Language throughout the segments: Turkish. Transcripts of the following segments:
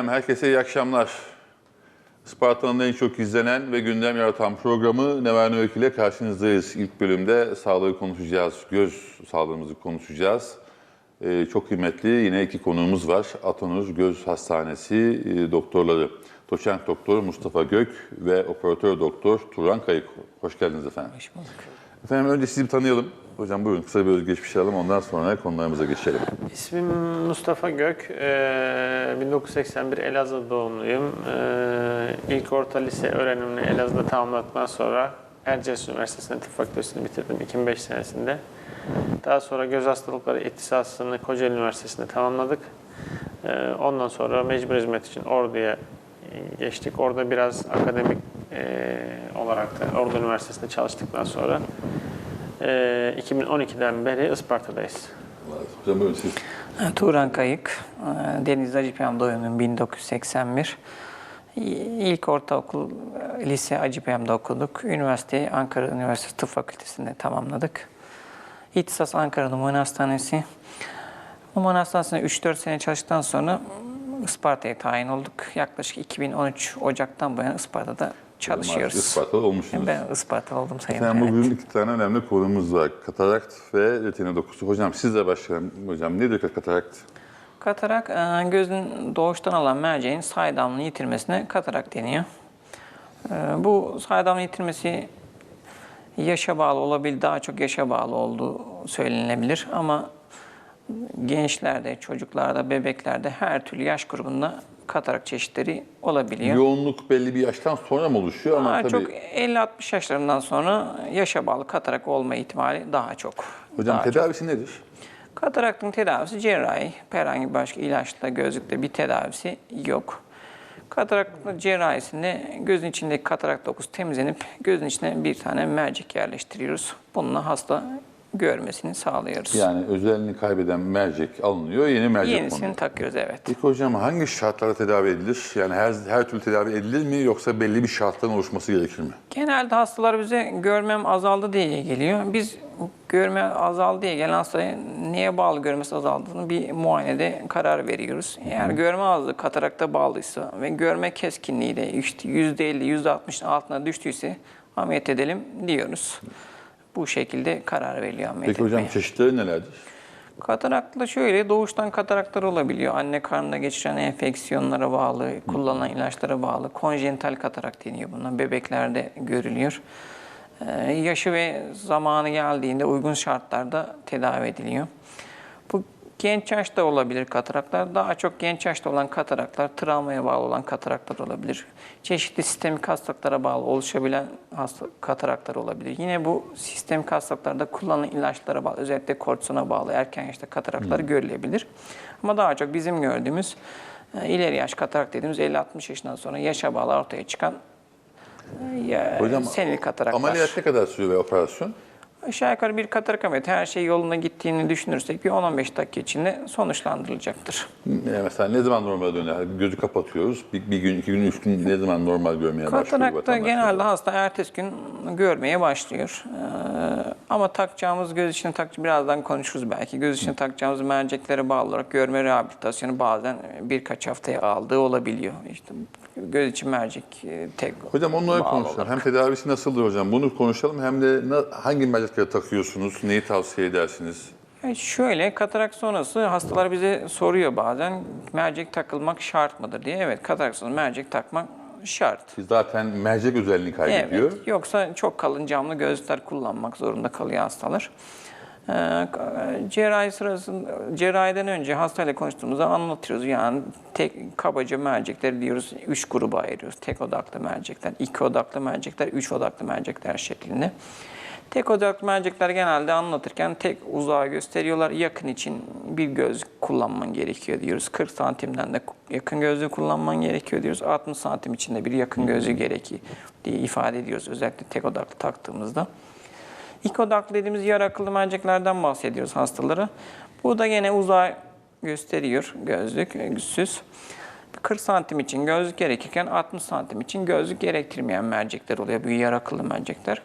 Efendim herkese iyi akşamlar. Isparta'nın en çok izlenen ve gündem yaratan programı Never Nöök ile karşınızdayız. İlk bölümde sağlığı konuşacağız, göz sağlığımızı konuşacağız. Ee, çok kıymetli yine iki konuğumuz var. Atanur Göz Hastanesi e, doktorları. Doçent Doktor Mustafa Gök ve Operatör Doktor Turan Kayık. Hoş geldiniz efendim. Hoş bulduk. Efendim önce sizi bir tanıyalım. Hocam buyurun kısa bir özgeçmiş alalım ondan sonra konularımıza geçelim. İsmim Mustafa Gök. Ee, 1981 Elazığ doğumluyum. Ee, ilk orta lise öğrenimini Elazığ'da tamamladıktan sonra Erciyes Üniversitesi'nde tıp fakültesini bitirdim 2005 senesinde. Daha sonra göz hastalıkları ihtisasını Kocaeli Üniversitesi'nde tamamladık. Ee, ondan sonra mecbur hizmet için Ordu'ya geçtik. Orada biraz akademik e, olarak da Ordu Üniversitesi'nde çalıştıktan sonra 2012'den beri Isparta'dayız. Hocam buyurun siz. Turan Kayık, e, Deniz Acıpayam doğumluyum 1981. İlk ortaokul, lise Acıpayam'da okuduk. Üniversiteyi Ankara Üniversitesi Tıp Fakültesi'nde tamamladık. İhtisas Ankara Numune Hastanesi. Numune Hastanesi'nde 3-4 sene çalıştıktan sonra Isparta'ya tayin olduk. Yaklaşık 2013 Ocak'tan bu yana Isparta'da çalışıyoruz. Isparta'da olmuşsunuz. Ben Isparta oldum sayın. Efendim evet. bugün iki tane önemli konumuz var. Katarakt ve retina dokusu. Hocam sizle başlayalım. Hocam nedir katarakt? Katarak e, gözün doğuştan alan merceğin saydamlığını yitirmesine katarak deniyor. E, Bu saydamlığı yitirmesi yaşa bağlı olabilir, daha çok yaşa bağlı olduğu söylenilebilir ama gençlerde, çocuklarda, bebeklerde her türlü yaş grubunda katarak çeşitleri olabiliyor. Yoğunluk belli bir yaştan sonra mı oluşuyor ama Daha tabii çok 50-60 yaşlarından sonra yaşa bağlı katarak olma ihtimali daha çok. hocam Daha tedavisi nedir? Kataraktın tedavisi cerrahi. Herhangi başka ilaçla, gözlükle bir tedavisi yok. Katarakt cerrahisinde gözün içindeki katarakt dokusu temizlenip gözün içine bir tane mercek yerleştiriyoruz. Bununla hasta görmesini sağlıyoruz. Yani özelliğini kaybeden mercek alınıyor, yeni mercek Yenisini konuyor. takıyoruz evet. Peki hocam hangi şartlarda tedavi edilir? Yani her, her türlü tedavi edilir mi yoksa belli bir şartların oluşması gerekir mi? Genelde hastalar bize görmem azaldı diye geliyor. Biz görme azaldı diye gelen hastaya neye bağlı görmesi azaldığını bir muayenede karar veriyoruz. Eğer görme azlığı katarakta bağlıysa ve görme keskinliği de işte %50, %60'ın altına düştüyse ameliyat edelim diyoruz. Bu şekilde karar veriliyor ameliyat Peki hocam etmeye. çeşitleri nelerdir? Katarakta şöyle doğuştan kataraklar olabiliyor. Anne karnında geçiren enfeksiyonlara bağlı, kullanılan ilaçlara bağlı. Konjenital katarak deniyor buna. Bebeklerde görülüyor. Ee, yaşı ve zamanı geldiğinde uygun şartlarda tedavi ediliyor. Bu genç yaşta olabilir kataraklar. Daha çok genç yaşta olan kataraklar, travmaya bağlı olan kataraklar olabilir. Çeşitli sistemik hastalıklara bağlı oluşabilen hasta, kataraklar olabilir. Yine bu sistemik hastalıklarda kullanılan ilaçlara bağlı, özellikle kortizona bağlı erken yaşta kataraklar görülebilir. Ama daha çok bizim gördüğümüz e, ileri yaş katarak dediğimiz 50-60 yaşından sonra yaşa bağlı ortaya çıkan e, ya- Hocam senil kataraklar. ameliyat ne kadar sürüyor ve operasyon? Aşağı yukarı bir katarak ameliyatı her şey yoluna gittiğini düşünürsek bir 10-15 dakika içinde sonuçlandırılacaktır. Yani mesela ne zaman normal dönüyor? Gözü kapatıyoruz. Bir, bir gün, iki gün, üç gün ne zaman normal görmeye başlıyor Katarakta genelde hasta ertesi gün görmeye başlıyor. Ee, ama takacağımız göz içine tak birazdan konuşuruz belki. Göz içine takacağımız merceklere bağlı olarak görme rehabilitasyonu bazen birkaç haftaya aldığı olabiliyor. İşte göz için mercek e, tek Hocam onları konuşalım. olarak. Hem tedavisi nasıldır hocam? Bunu konuşalım. Hem de hangi mercekleri takıyorsunuz? Neyi tavsiye edersiniz? Yani şöyle katarak sonrası hastalar bize soruyor bazen mercek takılmak şart mıdır diye. Evet katarak sonrası mercek takmak şart. Zaten mercek özelliğini kaybediyor. Evet, yoksa çok kalın camlı gözlükler kullanmak zorunda kalıyor hastalar. Ee, cerrahi sırasında, cerrahiden önce hastayla konuştuğumuzda anlatıyoruz. Yani tek kabaca mercekleri diyoruz, üç gruba ayırıyoruz. Tek odaklı mercekler, iki odaklı mercekler, üç odaklı mercekler şeklinde. Tek odaklı mercekler genelde anlatırken tek uzağa gösteriyorlar. Yakın için bir gözlük kullanman gerekiyor diyoruz. 40 santimden de yakın gözlüğü kullanman gerekiyor diyoruz. 60 santim içinde bir yakın gözlüğü gerekiyor diye ifade ediyoruz. Özellikle tek odaklı taktığımızda. İlk odaklı dediğimiz yarı akıllı merceklerden bahsediyoruz hastalara. Bu da gene uzağa gösteriyor gözlük, süs. 40 santim için gözlük gerekirken 60 santim için gözlük gerektirmeyen mercekler oluyor. Bu yarı akıllı mercekler.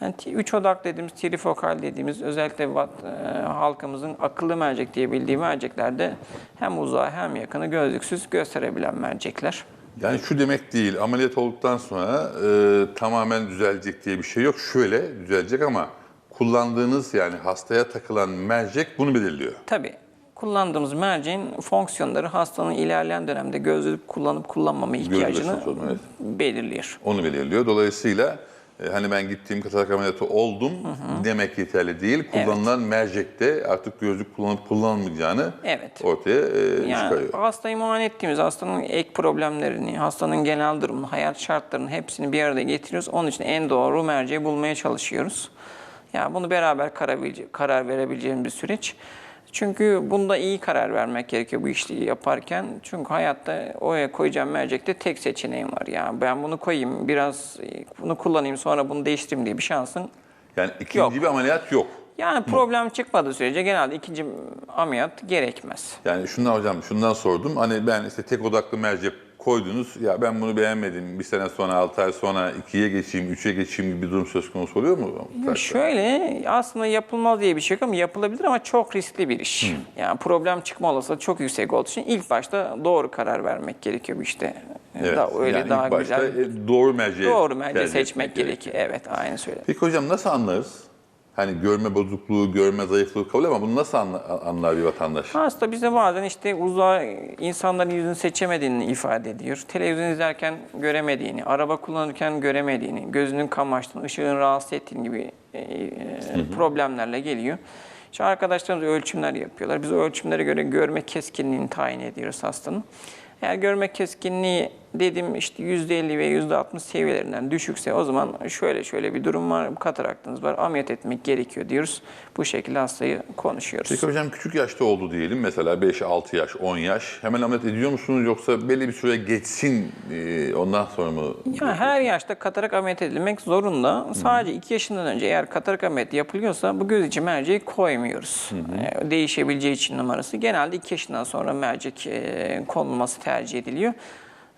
Yani üç odak dediğimiz, trifokal dediğimiz özellikle vat- e, halkımızın akıllı mercek diye bildiği merceklerde hem uzağı hem yakını gözlüksüz gösterebilen mercekler. Yani şu demek değil, ameliyat olduktan sonra e, tamamen düzelecek diye bir şey yok. Şöyle düzelecek ama kullandığınız yani hastaya takılan mercek bunu belirliyor. Tabii kullandığımız merceğin fonksiyonları hastanın ilerleyen dönemde gözlük kullanıp kullanmama ihtiyacını sorun, evet. belirliyor. Onu belirliyor. Dolayısıyla hani ben gittiğim katarak ameliyatı oldum demek yeterli değil. Kullanılan mercekte artık gözlük kullanıp kullanılmayacağını Evet. ortaya e, Yani çıkarıyor. hastayı muayene ettiğimiz hastanın ek problemlerini, hastanın genel durumunu, hayat şartlarını hepsini bir arada getiriyoruz. Onun için en doğru merceği bulmaya çalışıyoruz. Yani bunu beraber karar, karar verebileceğimiz bir süreç. Çünkü bunda iyi karar vermek gerekiyor bu işi yaparken. Çünkü hayatta oraya koyacağım mercekte tek seçeneğim var. Yani ben bunu koyayım, biraz bunu kullanayım sonra bunu değiştireyim diye bir şansın Yani ikinci Yok. bir ameliyat yok. yani problem çıkmadığı sürece genelde ikinci ameliyat gerekmez. Yani şundan hocam şundan sordum. Hani ben işte tek odaklı mercek koydunuz. Ya ben bunu beğenmedim. Bir sene sonra, 6 ay sonra ikiye geçeyim, üçe geçeyim gibi bir durum söz konusu oluyor mu? Şöyle aslında yapılmaz diye bir şey yok ama yapılabilir ama çok riskli bir iş. Yani problem çıkma olasılığı çok yüksek olduğu için ilk başta doğru karar vermek gerekiyor işte. Evet. Daha öyle yani daha ilk başta güzel. doğru merceği Doğru merceği seçmek etmek gerekiyor. Evet, aynı söyle. Peki hocam nasıl anlarız? Hani görme bozukluğu, görme zayıflığı kabul ama bunu nasıl anla- anlar bir vatandaş? Hasta bize bazen işte uzağa insanların yüzünü seçemediğini ifade ediyor. Televizyon izlerken göremediğini, araba kullanırken göremediğini, gözünün kamaştığını, ışığın rahatsız ettiğini gibi e, e, problemlerle geliyor. İşte arkadaşlarımız ölçümler yapıyorlar. Biz o ölçümlere göre görme keskinliğini tayin ediyoruz hastanın. Eğer görme keskinliği dedim işte %50 ve %60 seviyelerinden düşükse o zaman şöyle şöyle bir durum var, kataraktınız var, ameliyat etmek gerekiyor diyoruz. Bu şekilde hastayı konuşuyoruz. Peki hocam küçük yaşta oldu diyelim mesela 5, 6 yaş, 10 yaş. Hemen ameliyat ediyor musunuz yoksa belli bir süre geçsin e, ondan sonra mı? Ya her yaşta katarak ameliyat edilmek zorunda. Sadece 2 yaşından önce eğer katarak ameliyatı yapılıyorsa bu göz içi merceği koymuyoruz. Ee, Değişebileceği için numarası. Genelde 2 yaşından sonra mercek e, konulması tercih ediliyor.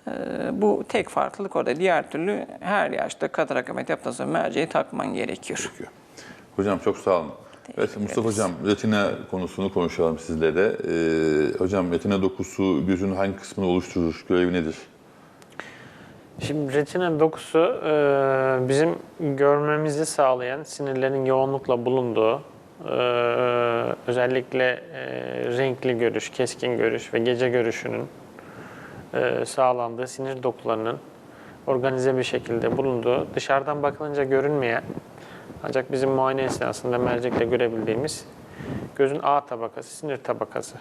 Ee, Bu tek farklılık orada. Diğer türlü her yaşta katarak ameliyatı yaptıktan sonra merceği takman gerekiyor. gerekiyor. Hocam çok sağ olun. Evet Mustafa Hocam retina konusunu konuşalım sizle de. Ee, hocam retina dokusu gözün hangi kısmını oluşturur, görevi nedir? Şimdi retina dokusu e, bizim görmemizi sağlayan sinirlerin yoğunlukla bulunduğu e, özellikle e, renkli görüş, keskin görüş ve gece görüşünün sağlandığı sinir dokularının organize bir şekilde bulunduğu dışarıdan bakılınca görünmeyen ancak bizim muayene esnasında mercekle görebildiğimiz gözün A tabakası, sinir tabakası.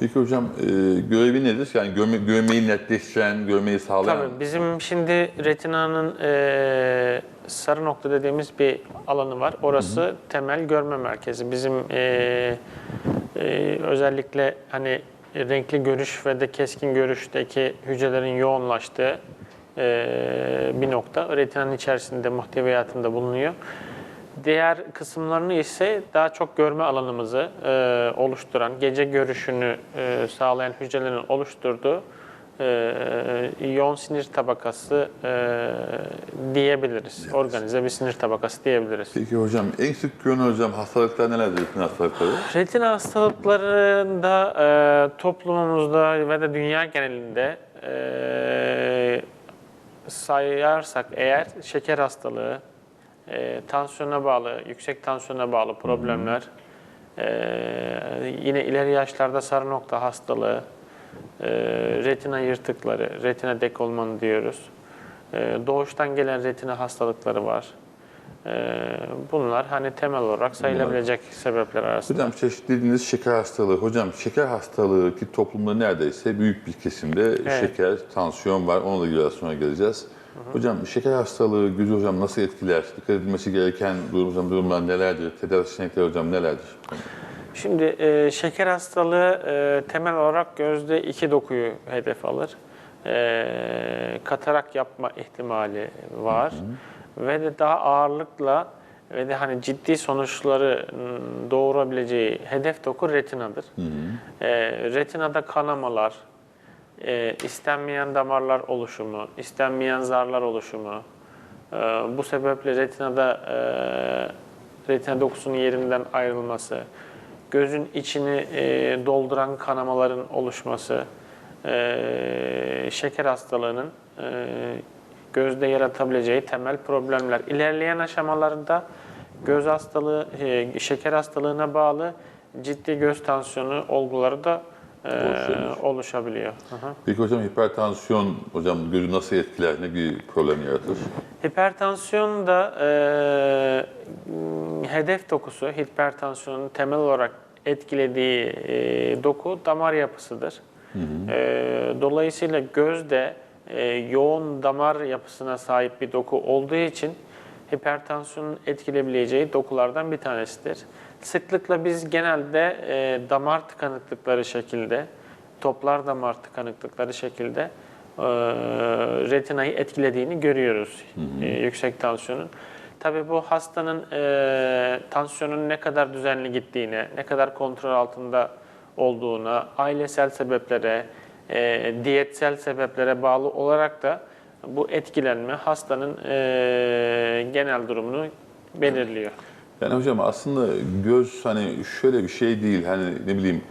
Peki hocam e, görevi nedir? Yani görme, görmeyi netleştiren, görmeyi sağlayan... Tabii bizim şimdi retinanın e, sarı nokta dediğimiz bir alanı var. Orası temel görme merkezi. Bizim e, e, özellikle hani renkli görüş ve de keskin görüşteki hücrelerin yoğunlaştığı e, bir nokta. Retinanın içerisinde muhteviyatında bulunuyor. Diğer kısımlarını ise daha çok görme alanımızı e, oluşturan, gece görüşünü e, sağlayan hücrelerin oluşturduğu e, yoğun sinir tabakası e, diyebiliriz. Organize bir sinir tabakası diyebiliriz. Peki hocam en sık görünen hocam hastalıklar nelerdir retina hastalıkları? Retina hastalıklarında e, toplumumuzda ve de dünya genelinde e, sayarsak eğer şeker hastalığı, e, tansiyona bağlı, yüksek tansiyona bağlı problemler, e, yine ileri yaşlarda sarı nokta hastalığı, e, retina yırtıkları, retina dekolmanı diyoruz. E, doğuştan gelen retina hastalıkları var. E, bunlar hani temel olarak sayılabilecek sebepler arasında. Hocam çeşitlediğiniz şeker hastalığı. Hocam şeker hastalığı ki toplumda neredeyse büyük bir kesimde şeker, tansiyon var. Ona da biraz sonra geleceğiz. Hocam şeker hastalığı gözü hocam nasıl etkiler? Dikkat edilmesi gereken durum, hocam, durumlar nelerdir? Tedavi seçenekleri hocam nelerdir? Şimdi e, şeker hastalığı e, temel olarak gözde iki dokuyu hedef alır. E, katarak yapma ihtimali var ve de daha ağırlıkla ve de hani ciddi sonuçları m, doğurabileceği hedef doku retinadır. E, retinada kanamalar, e, istenmeyen damarlar oluşumu, istenmeyen zarlar oluşumu, Ee, bu sebeple retinada e, retina dokusunun yerinden ayrılması, gözün içini e, dolduran kanamaların oluşması, e, şeker hastalığının e, gözde yaratabileceği temel problemler. İlerleyen aşamalarında göz hastalığı, e, şeker hastalığına bağlı ciddi göz tansiyonu olguları da e, oluşabiliyor. Hı hı. Peki hocam hipertansiyon hocam gözü nasıl etkiler? Ne gibi problem yaratır? Hipertansiyon da e, hedef dokusu, hipertansiyonun temel olarak etkilediği e, doku damar yapısıdır. E, dolayısıyla gözde e, yoğun damar yapısına sahip bir doku olduğu için hipertansiyonun etkileyebileceği dokulardan bir tanesidir. Sıklıkla biz genelde e, damar tıkanıklıkları şekilde, toplar damar tıkanıklıkları şekilde e, retinayı etkilediğini görüyoruz e, yüksek tansiyonun. Tabii bu hastanın e, tansiyonun ne kadar düzenli gittiğine, ne kadar kontrol altında olduğuna, ailesel sebeplere, e, diyetsel sebeplere bağlı olarak da bu etkilenme hastanın e, genel durumunu belirliyor. Yani hocam aslında göz hani şöyle bir şey değil hani ne bileyim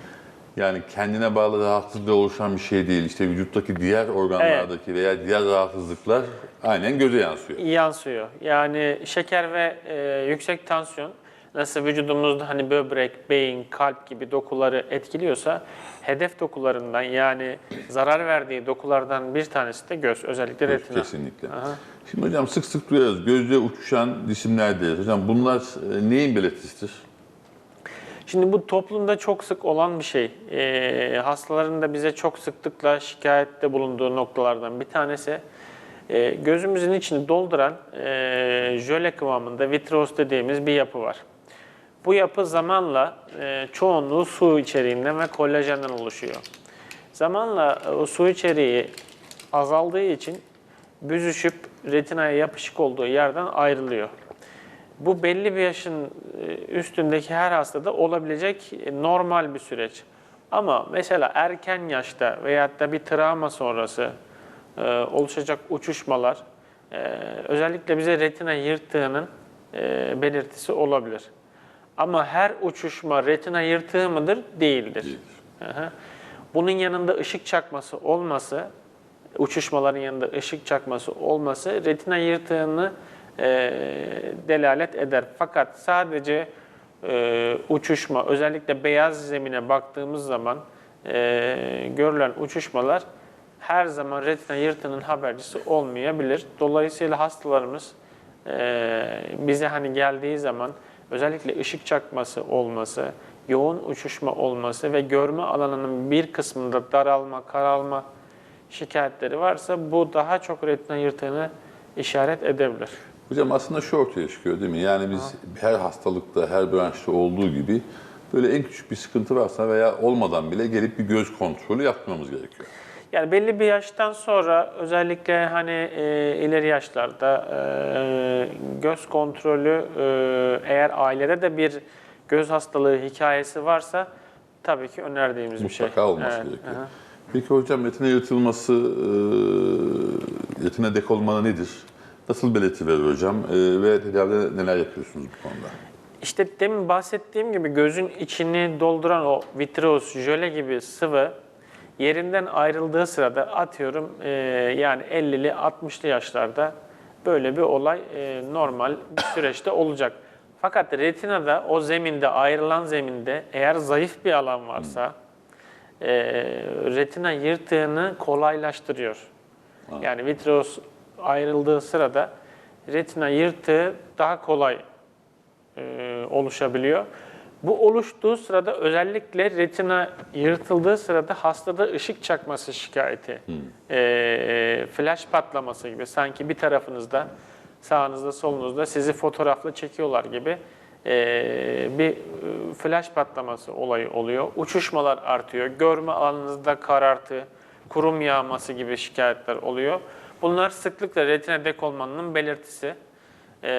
yani kendine bağlı rahatsızlıkla oluşan bir şey değil. İşte vücuttaki diğer organlardaki veya diğer rahatsızlıklar aynen göze yansıyor. yansıyor. Yani şeker ve e, yüksek tansiyon nasıl vücudumuzda hani böbrek, beyin, kalp gibi dokuları etkiliyorsa hedef dokularından yani zarar verdiği dokulardan bir tanesi de göz, özellikle retina. Kesinlikle. Şimdi hocam sık sık duyarız gözde uçuşan cisimler deriz. Hocam bunlar e, neyin belirtisidir? Şimdi bu toplumda çok sık olan bir şey. Ee, hastaların da bize çok sıklıkla şikayette bulunduğu noktalardan bir tanesi. Ee, gözümüzün içini dolduran e, jöle kıvamında vitreos dediğimiz bir yapı var. Bu yapı zamanla e, çoğunluğu su içeriğinden ve kolajenden oluşuyor. Zamanla e, o su içeriği azaldığı için büzüşüp retinaya yapışık olduğu yerden ayrılıyor. Bu belli bir yaşın e, üstündeki her hastada olabilecek e, normal bir süreç. Ama mesela erken yaşta veyahut da bir travma sonrası e, oluşacak uçuşmalar özellikle bize retina yırttığının belirtisi olabilir. Ama her uçuşma retina yırtığı mıdır? Değildir. Hı. Bunun yanında ışık çakması olması, uçuşmaların yanında ışık çakması olması retina yırtığını e, delalet eder. Fakat sadece e, uçuşma, özellikle beyaz zemine baktığımız zaman e, görülen uçuşmalar her zaman retina yırtığının habercisi olmayabilir. Dolayısıyla hastalarımız e, bize hani geldiği zaman özellikle ışık çakması olması, yoğun uçuşma olması ve görme alanının bir kısmında daralma, karalma şikayetleri varsa bu daha çok retina yırtığını işaret edebilir. Hocam aslında şu ortaya çıkıyor değil mi? Yani biz her hastalıkta, her branşta olduğu gibi böyle en küçük bir sıkıntı varsa veya olmadan bile gelip bir göz kontrolü yapmamız gerekiyor. Yani belli bir yaştan sonra özellikle hani e, ileri yaşlarda e, göz kontrolü e, eğer ailede de bir göz hastalığı hikayesi varsa tabii ki önerdiğimiz bir şey. Mutlaka olması Evet, gerekiyor. aha. Peki hocam retina yırtılması, e, retina dekolmanı nedir? Nasıl belirti verir hocam? E, ve tedavide neler yapıyorsunuz bu konuda? İşte demin bahsettiğim gibi gözün içini dolduran o vitreos, jöle gibi sıvı yerinden ayrıldığı sırada atıyorum e, yani 50'li 60'lı yaşlarda böyle bir olay e, normal bir süreçte olacak. Fakat retinada o zeminde ayrılan zeminde eğer zayıf bir alan varsa e, retina yırtığını kolaylaştırıyor. Yani vitreos ayrıldığı sırada retina yırtığı daha kolay e, oluşabiliyor. Bu oluştuğu sırada özellikle retina yırtıldığı sırada hastada ışık çakması şikayeti, e, flash patlaması gibi sanki bir tarafınızda sağınızda solunuzda sizi fotoğrafla çekiyorlar gibi e, bir e, flash patlaması olayı oluyor. Uçuşmalar artıyor, görme alanınızda karartı, kurum yağması gibi şikayetler oluyor. Bunlar sıklıkla retina dekolmanının belirtisi. Ee,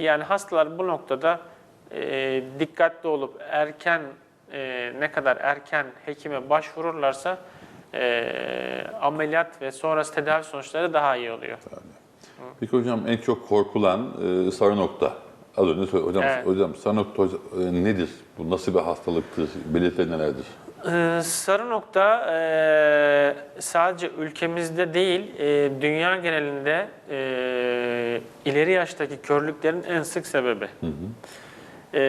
Yani hastalar bu noktada e, dikkatli olup erken e, ne kadar erken hekime başvururlarsa e, ameliyat ve sonrası tedavi sonuçları daha iyi oluyor. Peki hocam en çok korkulan e, sarı nokta. Az önce söyledim. Hocam, Evet. hocam sarı nokta e, nedir? Bu nasıl bir hastalıktır? Belirtileri nelerdir? Ee, sarı nokta e, sadece ülkemizde değil, e, dünya genelinde e, ileri yaştaki körlüklerin en sık sebebi. E,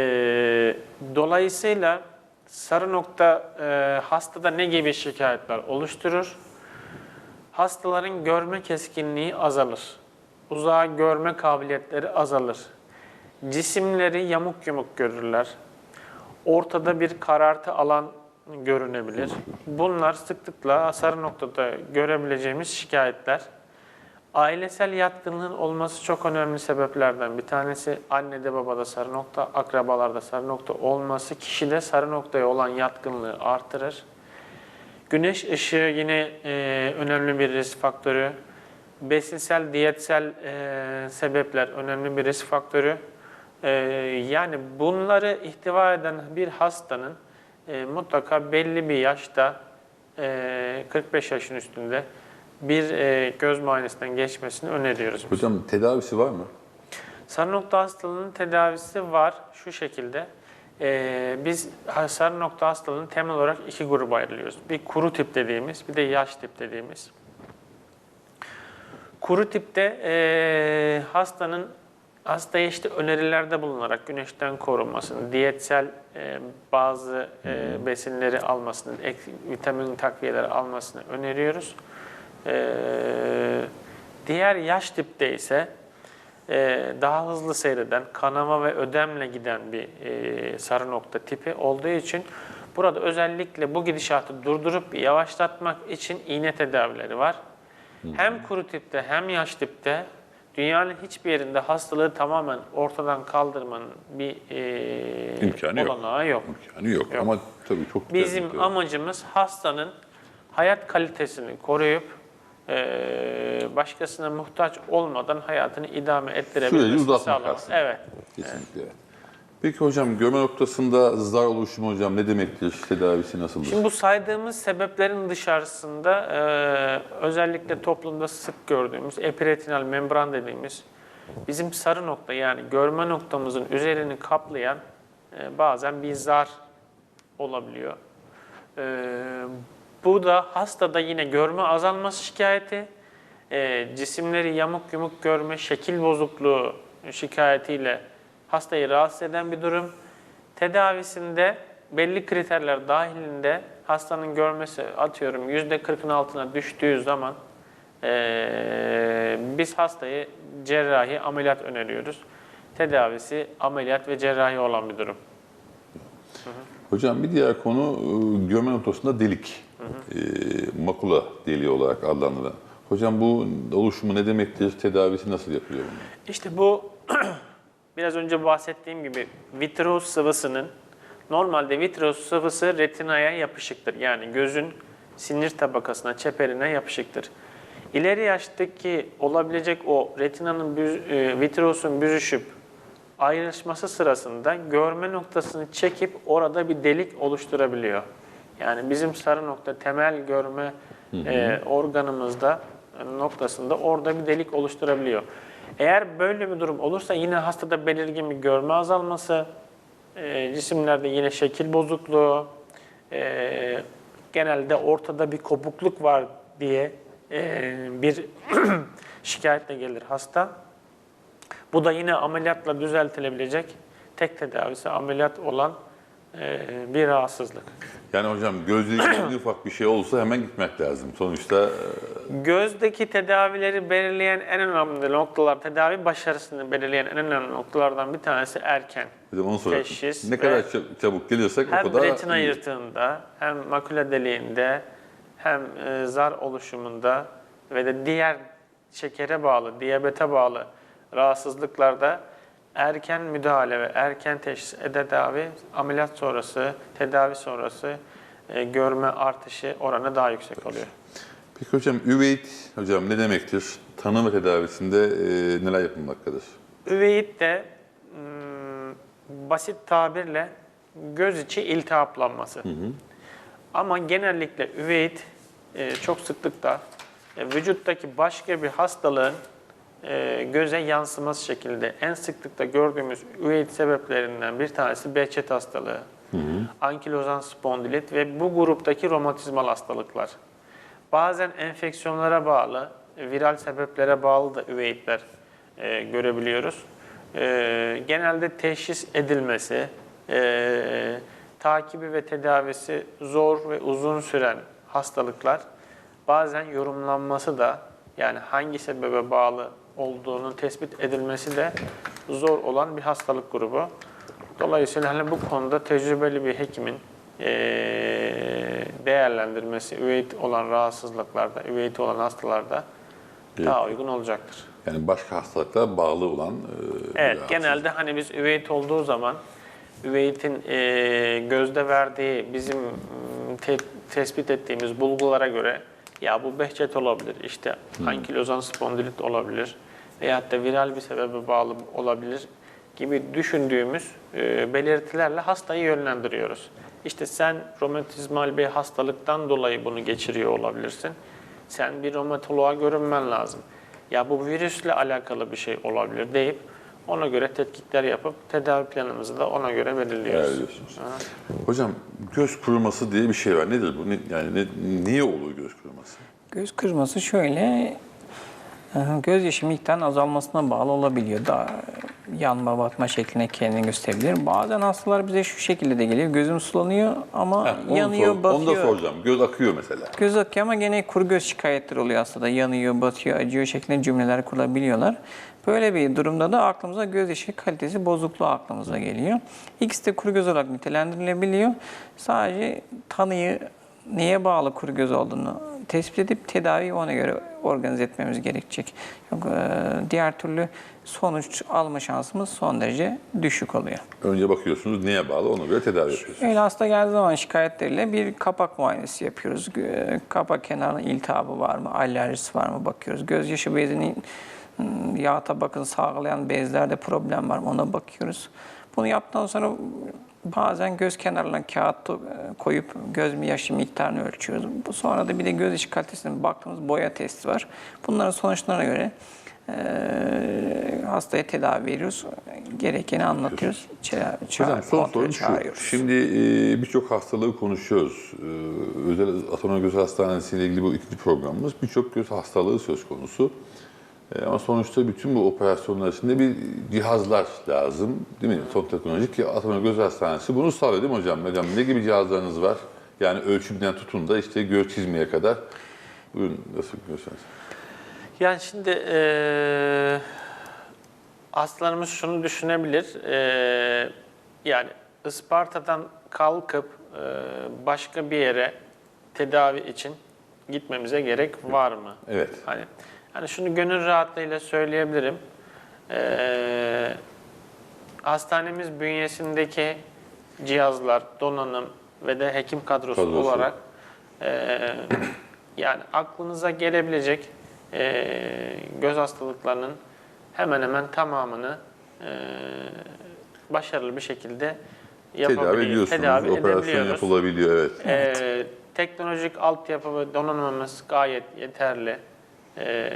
dolayısıyla sarı nokta e, hastada ne gibi şikayetler oluşturur? Hastaların görme keskinliği azalır. Uzağa görme kabiliyetleri azalır. Cisimleri yamuk yumuk görürler. Ortada bir karartı alan görünebilir. Bunlar sıklıkla sarı noktada görebileceğimiz şikayetler. Ailesel yatkınlığın olması çok önemli sebeplerden bir tanesi. Annede babada sarı nokta, akrabalarda sarı nokta olması kişide sarı noktaya olan yatkınlığı artırır. Güneş ışığı yine e, önemli bir risk faktörü. Besinsel, diyetsel e, sebepler önemli bir risk faktörü. E, yani bunları ihtiva eden bir hastanın e, mutlaka belli bir yaşta, e, 45 yaşın üstünde bir e, göz muayenesinden geçmesini öneriyoruz. biz. Hocam tedavisi var mı? Sarı nokta hastalığının tedavisi var şu şekilde. Ee, biz sarı nokta hastalığını temel olarak iki gruba ayrılıyoruz. Bir kuru tip dediğimiz, bir de yaş tip dediğimiz. Kuru tipte ee, hastanın hastaya işte önerilerde bulunarak güneşten korunmasını, diyetsel ee, bazı ee, besinleri almasını, ek, vitamin takviyeleri almasını öneriyoruz. Ee, diğer yaş tipte ise e, daha hızlı seyreden, kanama ve ödemle giden bir e, sarı nokta tipi olduğu için burada özellikle bu gidişatı durdurup yavaşlatmak için iğne tedavileri var. Hem kuru tipte hem yaş tipte dünyanın hiçbir yerinde hastalığı tamamen ortadan kaldırmanın bir e, İmkanı yok. olanağı yok. Yani yok, Yok. ama tabii çok Bizim tehlikeli. amacımız hastanın hayat kalitesini koruyup eee, başkasına muhtaç olmadan hayatını idame ettirebilmesini uzatmak sağlamak. aslında. Evet. Kesinlikle. evet. Peki hocam görme noktasında zar oluşumu hocam ne demektir? Tedavisi nasıldır? Şimdi bu saydığımız sebeplerin dışarısında eee, özellikle toplumda sık gördüğümüz epiretinal membran dediğimiz bizim sarı nokta yani görme noktamızın üzerini kaplayan eee, bazen bir zar olabiliyor. Eee, bu da hastada yine görme azalması şikayeti, eee, cisimleri yamuk yumuk görme, şekil bozukluğu şikayetiyle hastayı rahatsız eden bir durum. Tedavisinde belli kriterler dahilinde hastanın görmesi atıyorum %40'ın altına düştüğü zaman eee, biz hastayı cerrahi ameliyat öneriyoruz. Tedavisi ameliyat ve cerrahi olan bir durum. Hocam bir diğer konu e, görme noktasında delik. E, makula deliği olarak adlandırılan. Hocam bu oluşumu ne demektir? Tedavisi nasıl yapılıyor bunun? İşte bu biraz önce bahsettiğim gibi vitreoz sıvısının normalde vitreoz sıvısı retinaya yapışıktır. Yani gözün sinir tabakasına, çeperine yapışıktır. İleri yaştaki olabilecek o retinanın büz, e, vitreosun büzüşüp ayrışması sırasında görme noktasını çekip orada bir delik oluşturabiliyor. Yani bizim sarı nokta temel görme e, organımızda e, noktasında orada bir delik oluşturabiliyor. Eğer böyle bir durum olursa yine hastada belirgin bir görme azalması, e, cisimlerde yine şekil bozukluğu, e, genelde ortada bir kopukluk var diye e, bir şikayetle gelir hasta. Bu da yine ameliyatla düzeltilebilecek tek tedavisi ameliyat olan bir rahatsızlık. Yani hocam gözle ilgili ufak bir şey olsa hemen gitmek lazım. Sonuçta e, Gözdeki tedavileri belirleyen en önemli noktalar, tedavi başarısını belirleyen en önemli noktalardan bir tanesi erken. hocam onu. Teşhis Ne kadar çab- çabuk gelirsek o Hem kadar retina iyi. yırtığında, hem makula deliğinde, hem e, zar oluşumunda ve de diğer şekere bağlı, diyabete bağlı rahatsızlıklarda erken müdahale ve erken teşhis tedavi, ameliyat sonrası, tedavi sonrası e, görme artışı oranı daha yüksek oluyor. Peki hocam üveit hocam ne demektir? Tanı ve tedavisinde e, neler yapılmaktadır? Üveit de mm, basit tabirle göz içi iltihaplanması. Ama genellikle üveit e, çok sıklıkla e, vücuttaki başka bir hastalığın göze yansıması şekilde en sıklıkla gördüğümüz üveit sebeplerinden bir tanesi Behçet hastalığı, ankilozan spondilit ve bu gruptaki romatizmal hastalıklar. Bazen enfeksiyonlara bağlı, viral sebeplere bağlı da üveitler e, görebiliyoruz. E, genelde teşhis edilmesi, e, takibi ve tedavisi zor ve uzun süren hastalıklar. Bazen yorumlanması da yani hangi sebebe bağlı olduğunun tespit edilmesi de zor olan bir hastalık grubu. Dolayısıyla hani bu konuda tecrübeli bir hekimin değerlendirmesi üveit olan rahatsızlıklarda, üveit olan hastalarda daha uygun olacaktır. Yani başka hastalıklara bağlı olan e, Evet, genelde hani biz üveit olduğu zaman üveitin eee, gözde verdiği bizim te- tespit ettiğimiz bulgulara göre ya bu behçet olabilir, işte ankilozan spondilit olabilir veyahut da viral bir sebebe bağlı olabilir gibi düşündüğümüz eee, belirtilerle hastayı yönlendiriyoruz. İşte sen romatizmal bir hastalıktan dolayı bunu geçiriyor olabilirsin. Sen bir romatoloğa görünmen lazım. Ya bu virüsle alakalı bir şey olabilir deyip ona göre tetkikler yapıp tedavi planımızı da ona göre belirliyoruz. Hocam göz kuruması diye bir şey var. Nedir bu? Ne- Yani ne, niye oluyor göz kuruması? Göz kırması şöyle, e, gözyaşı miktarının azalmasına bağlı olabiliyor. Daha yanma batma şekline kendini gösterebilir. Bazen hastalar bize şu şekilde de geliyor. Gözüm sulanıyor ama Heh, onu yanıyor, sor- batıyor. Onu da soracağım. Göz akıyor mesela. Göz akıyor ama gene kuru göz şikayetleri oluyor hastada. Yanıyor, batıyor, acıyor şeklinde cümleler kurabiliyorlar. Böyle bir durumda da aklımıza gözyaşı kalitesi bozukluğu aklımıza geliyor. İkisi de kuru göz olarak nitelendirilebiliyor. Sadece tanıyı neye bağlı kuru göz olduğunu tespit edip tedaviyi ona göre organize etmemiz gerekecek. Yok, e, diğer türlü sonuç alma şansımız son derece düşük oluyor. Önce bakıyorsunuz neye bağlı ona göre tedavi yapıyorsunuz. Öyle hasta geldiği zaman şikayetleriyle bir kapak muayenesi yapıyoruz. Kapak kenarında iltihabı var mı, alerjisi var mı bakıyoruz. Gözyaşı bezinin ım, yağ tabakını sağlayan bezlerde problem var mı ona bakıyoruz. Bunu yaptıktan sonra bazen göz kenarlarına kağıt e, koyup göz yaşı miktarını ölçüyoruz. Bu sonra da bir de göz yaşı kalitesine baktığımız boya testi var. Bunların sonuçlarına göre e, hastaya tedavi veriyoruz. Gerekeni anlatıyoruz. Ça- ça- Hocam son sorum şu. Şimdi e, birçok hastalığı konuşuyoruz. E, özel Atanor Göz Hastanesi ile ilgili bu ikinci programımız. Birçok göz hastalığı söz konusu. E, ama sonuçta bütün bu operasyonlar içinde bir cihazlar lazım. Değil mi? Son teknolojik ki Atanor Göz Hastanesi bunu sağlıyor değil mi hocam? Hocam ne gibi cihazlarınız var? Yani ölçümden tutun da işte göz çizmeye kadar. Buyurun nasıl görüyorsunuz? Yani şimdi eee hastalarımız şunu düşünebilir. eee, yani Isparta'dan kalkıp eee, başka bir yere tedavi için gitmemize gerek var mı? Evet. Hani, hani şunu gönül rahatlığıyla söyleyebilirim. Eee, hastanemiz bünyesindeki cihazlar, donanım ve de hekim kadrosu, Kadrosu. olarak eee, yani aklınıza gelebilecek eee, göz hastalıklarının hemen hemen tamamını eee, başarılı bir şekilde Tedavi yapabiliyor, ediyorsunuz. tedavi Operasyon yapılabiliyor evet. Ee, teknolojik altyapı ve donanımımız gayet yeterli. Ee,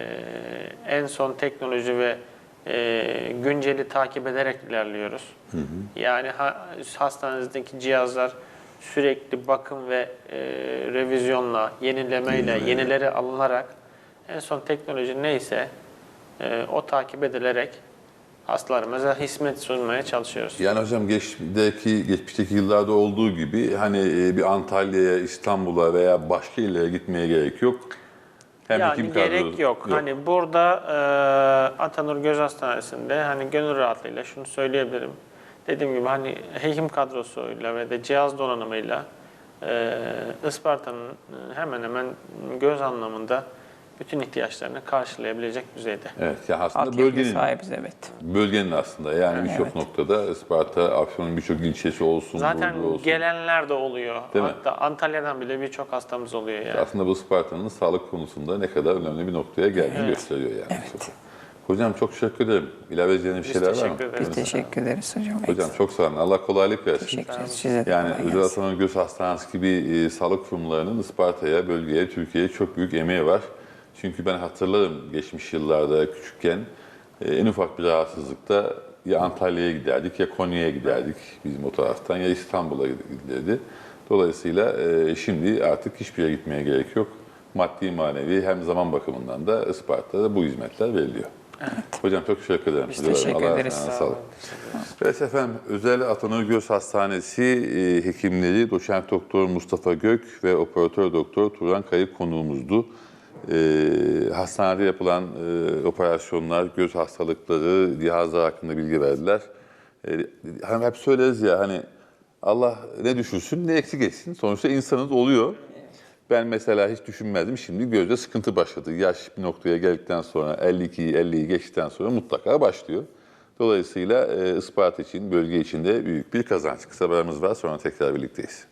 en son teknoloji ve e, günceli takip ederek ilerliyoruz. Yani ha, hastanenizdeki cihazlar sürekli bakım ve e, revizyonla, yenilemeyle, yenileri alınarak en son teknoloji neyse e, o takip edilerek hastalarımıza hizmet sunmaya çalışıyoruz. Yani hocam geçmişteki, geçmişteki yıllarda olduğu gibi hani e, bir Antalya'ya, İstanbul'a veya başka illere gitmeye gerek yok. Hem yani gerek kadrosu- yok. Hani burada e, Atanur Göz Hastanesi'nde hani gönül rahatlığıyla şunu söyleyebilirim. Dediğim gibi hani hekim kadrosuyla ve de cihaz donanımıyla e, Isparta'nın hemen hemen göz anlamında bütün ihtiyaçlarını karşılayabilecek düzeyde. Evet, ya aslında Altyapıya bölgenin, sahibiz evet. bölgenin aslında yani birçok Evet. noktada Isparta, Afyon'un birçok ilçesi olsun, Zaten olsun. gelenler de oluyor. Değil mi? Hatta Antalya'dan bile birçok hastamız oluyor yani. Aslında bu Isparta'nın sağlık konusunda ne kadar önemli bir noktaya geldiğini gösteriyor yani. Hocam çok teşekkür ederim. İlave edeceğiniz bir şeyler var mı? teşekkür ederiz. Biz teşekkür ederiz hocam. Hocam çok sağ olun. Allah kolaylık versin. Teşekkür ederiz. Size Yani Özel. Ataman Göz Hastanesi gibi e, sağlık kurumlarının Isparta'ya, bölgeye, Türkiye'ye çok büyük emeği var. Çünkü ben hatırlarım geçmiş yıllarda küçükken e, en ufak bir rahatsızlıkta ya Antalya'ya giderdik ya Konya'ya giderdik bizim o taraftan ya İstanbul'a gidilirdi. Dolayısıyla e, şimdi artık hiçbir yere gitmeye gerek yok. Maddi manevi hem zaman bakımından da Isparta'da bu hizmetler veriliyor. Hocam çok teşekkür ederim. Biz teşekkür Allah ederiz. Sağ olun. Evet efendim, Özel Atanır Göz Hastanesi e, hekimleri Doçent Doktor Mustafa Gök ve Operatör Doktor Turan Kayık konuğumuzdu. E, hastanede yapılan e, operasyonlar, göz hastalıkları, cihazlar hakkında bilgi verdiler. E, hani hep söyleriz ya hani Allah ne düşürsün ne eksik etsin. Sonuçta insanız oluyor. Ben mesela hiç düşünmezdim. Şimdi gözde sıkıntı başladı. Yaş bir noktaya geldikten sonra 52'yi 50'yi geçtikten sonra mutlaka başlıyor. Dolayısıyla e, Isparta için, bölge için de büyük bir kazanç. Kısa bir aramız var sonra tekrar birlikteyiz.